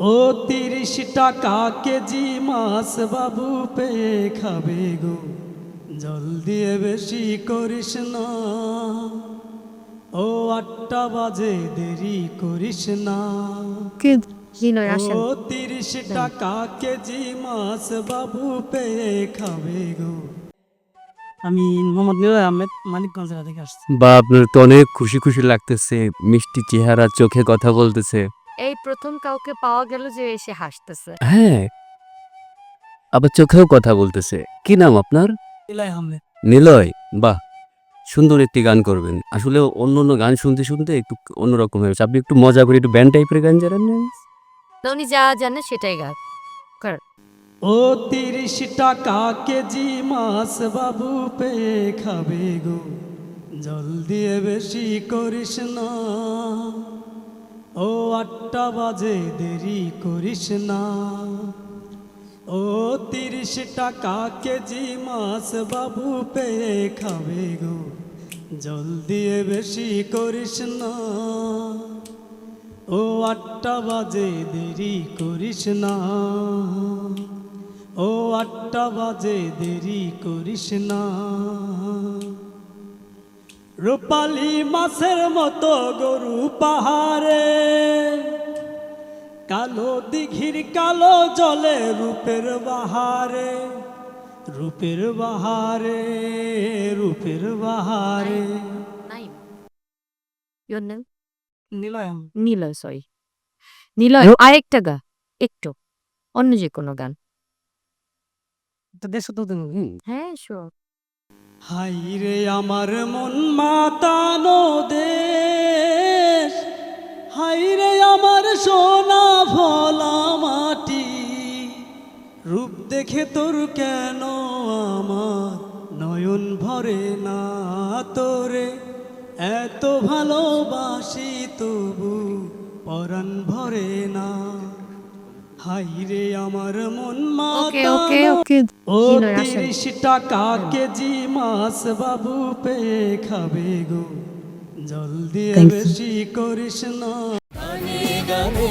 ও তিরিশ টাকা কেজি মাছ বাবু পেয়ে খাবে গো। জল দিয়ে বেশি করিস না। ও আটটা বাজে দেরি করিস না। ও তিরিশ টাকা কেজি মাছ বাবু পেয়ে খাবে গো। আমি মোহাম্মদ নিলয় আহমেদ মানিকগঞ্জ জেলা থেকে আসছি। বা আপনার তো অনেক খুশি খুশি লাগতেছে মিষ্টি চেহারা চোখে কথা বলতেছে। এই প্রথম কাউকে পাওয়া গেল যে এসে হাসতেছে। হ্যাঁ। আবার চোখেও কথা বলতেছে। কি নাম আপনার? নিলয় আহমেদ নিলয়? বাহ সুন্দর একটি গান করবেন। আসলে অন্য অন্য গান শুনতে শুনতে একটু অন্যরকম হয়েছে আপনি একটু মজা করে একটু ব্যান্ড টাইপের গান জানেন না? উনি যা জানে সেটাই গান। ও তিরিশ টাকা কেজি মাছ বাবু পেয়ে খাবে গো। জল দিয়ে বেশি করিস না। আটটা বাজে, দেরি করিস না। ও তিরিশ টাকা কেজি মাছ বাবু পেয়ে খাবে গো। জল দিয়ে বেশি করিস না। ও আটটা বাজে, দেরি করিস না। ও আটটা বাজে, দেরি করিস না। রূপালি মাছের মতো গরু পাহাড়ে কালো দিঘির কালো জলে রূপের বাহারে রূপের বাহারে রূপের বাহারে। নাই your name Niloy Niloy sorry Niloy আরেকটা গা একটু। অন্য যে কোনো গান। তো দেশ তো হ্যাঁ শিওর হাই রে আমার মন মাতানো দেশ হাই রে আমার সোনা রূপ দেখে তোর কেন আমার নয়ন ভরে না তোরে? এত ভালোবাসি তবু পরাণ ভরে না। হাই রে আমার মন ওকে মাতানো ওকে ওকে ও তিরিশ টাকা কেজি মাছ বাবু পেয়ে খাবে গো। জল দিয়ে বেশি করিস না। গানে গানে